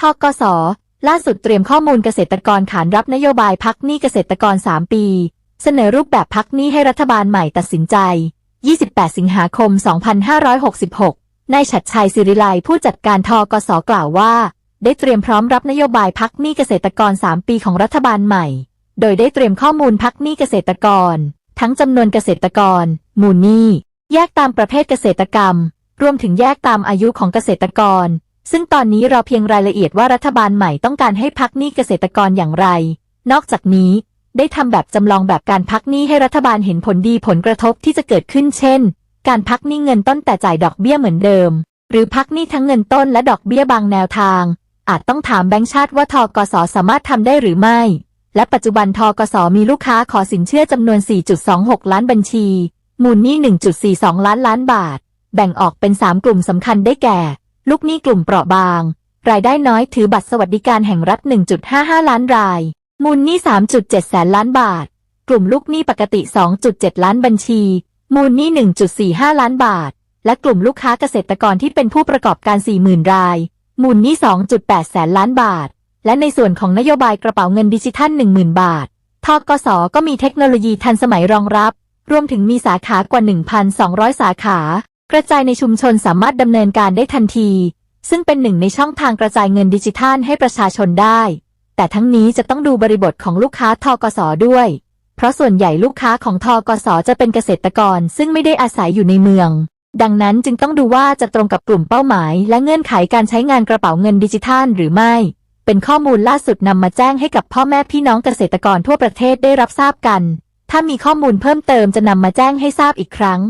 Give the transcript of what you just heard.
ทกส ล่าสุดเตรียมข้อมูลเกษตรกรขานรับนโยบายพักหนี้เกษตรกร 3 ปี เสนอรูปแบบพักหนี้ให้รัฐบาลใหม่ตัดสินใจ 28 สิงหาคม 2566 นายฉัดชัยศิริไลผู้จัดการทกส กล่าวว่า ได้เตรียมพร้อมรับนโยบายพักหนี้เกษตรกร 3 ปีของรัฐบาลใหม่ โดยได้เตรียมข้อมูลพักหนี้เกษตรกร ทั้งจำนวนเกษตรกร มูลหนี้ แยกตามประเภทเกษตรกรรม รวมถึงแยกตามอายุของเกษตรกร ซึ่งตอนนี้เราเพียงรายละเอียดว่ารัฐบาลใหม่ต้องการให้พักหนี้เกษตรกรอย่างไร นอกจากนี้ ได้ทำแบบจำลองแบบการพักหนี้ให้รัฐบาลเห็นผลดีผลกระทบที่จะเกิดขึ้นเช่น การพักหนี้เงินต้นแต่จ่ายดอกเบี้ยเหมือนเดิม หรือพักหนี้ทั้งเงินต้นและดอกเบี้ยบางแนวทาง อาจต้องถามแบงก์ชาติว่าทกสสามารถทำได้หรือไม่ และปัจจุบันทกสมีลูกค้าขอสินเชื่อจำนวน 4.26 ล้านบัญชี มูลหนี้ 1.42 ล้านล้านบาท แบ่งออกเป็น 3 กลุ่มสำคัญได้แก่ ลูกหนี้กลุ่มเปราะบาง รายได้น้อยถือบัตรสวัสดิการแห่งรัฐ 1.55 ล้านราย มูลหนี้ 3.7 แสนล้านบาท กลุ่มลูกหนี้ปกติ 2.7 ล้านบัญชี มูลหนี้ 1.45 ล้านบาท และกลุ่มลูกค้าเกษตรกรที่เป็นผู้ประกอบการ 40,000 ราย มูลหนี้ 2.8 แสนล้านบาท และในส่วนของนโยบายกระเป๋าเงินดิจิทัล 10,000 บาททกสก็มีเทคโนโลยีทันสมัยรองรับ รวมถึงมีสาขากว่า 1,200 สาขา กระจายในชุมชนสามารถดำเนินการได้ทันที ซึ่งเป็นหนึ่งในช่องทางกระจายเงินดิจิทัลให้ประชาชนได้ แต่ทั้งนี้จะต้องดูบริบทของลูกค้าทกสด้วย เพราะส่วนใหญ่ลูกค้าของทกสจะเป็นเกษตรกรซึ่งไม่ได้อาศัยอยู่ในเมือง ดังนั้นจึงต้องดูว่าจะตรงกับกลุ่มเป้าหมาย และเงื่อนไขการใช้งานกระเป๋าเงินดิจิทัลหรือไม่ เป็นข้อมูลล่าสุดนำมาแจ้งให้กับพ่อแม่พี่น้องเกษตรกรทั่วประเทศได้รับทราบกัน ถ้ามีข้อมูลเพิ่มเติมจะนำมาแจ้งให้ทราบอีกครั้ง